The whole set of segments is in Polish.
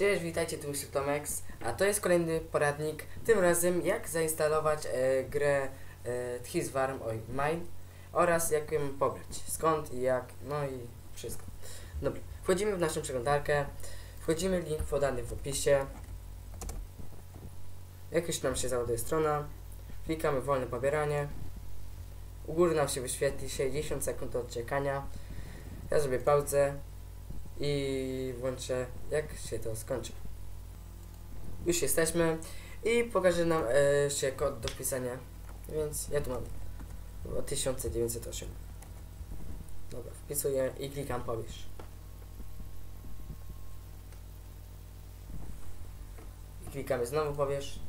Cześć, witajcie, tu jest Tomex, a to jest kolejny poradnik, tym razem jak zainstalować e, grę e, Thisvarm oj, Mine oraz jak ją pobrać, skąd i jak, no i wszystko. Dobra, wchodzimy w naszą przeglądarkę, wchodzimy, link podany w opisie, jak już nam się załaduje strona, klikamy wolne pobieranie, u góry nam się wyświetli 60 sekund do czekania, ja zrobię pauzę, i włączę jak się to skończy. Już jesteśmy i pokaże nam e, się kod do wpisania, więc ja tu mam 1908. Dobra, wpisuję i klikam pobierz. I klikamy znowu pobierz.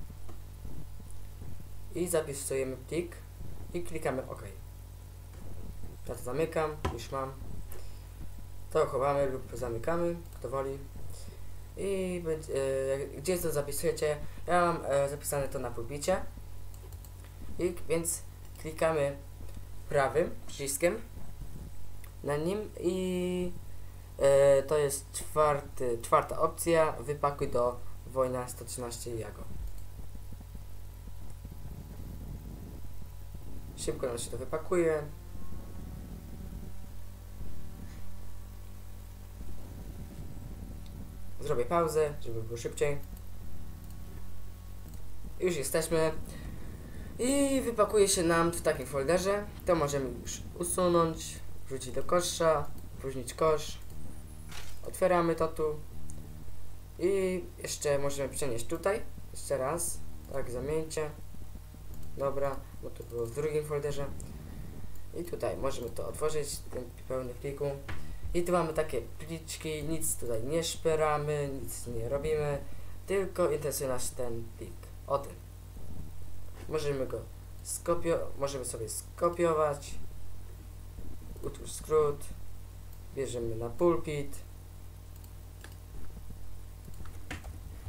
I zapisujemy plik i klikamy OK. Ja to zamykam, już mam. To chowamy lub zamykamy, kto woli. I e, gdzie to zapisujecie? Ja mam e, zapisane to na pulpicie. I, więc klikamy prawym przyciskiem na nim i e, to jest czwarty, czwarta opcja. Wypakuj do wojna 113 Jago. Szybko nam się to wypakuje. Zrobię pauzę, żeby było szybciej. Już jesteśmy. I wypakuje się nam w takim folderze. To możemy już usunąć, wrzucić do kosza, próżnić kosz. Otwieramy to tu. I jeszcze możemy przenieść tutaj. Jeszcze raz. Tak, zamieńcie. Dobra, bo to było w drugim folderze. I tutaj możemy to otworzyć, ten pełny pliku. I tu mamy takie pliczki, nic tutaj nie szperamy, nic nie robimy, tylko interesuje nas ten plik. O tym. Możemy go skopiować, możemy sobie skopiować, utwórz skrót, bierzemy na pulpit,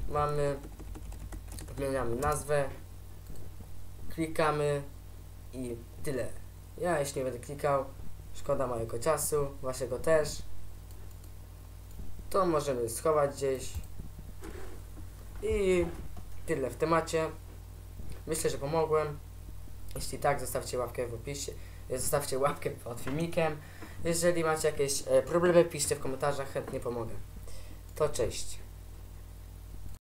mamy, zmieniamy nazwę, klikamy i tyle. Ja jeśli nie będę klikał, Szkoda mojego czasu, waszego też. To możemy schować gdzieś. I tyle w temacie. Myślę, że pomogłem. Jeśli tak, zostawcie łapkę w opisie. Zostawcie łapkę pod filmikiem. Jeżeli macie jakieś e, problemy, piszcie w komentarzach, chętnie pomogę. To cześć.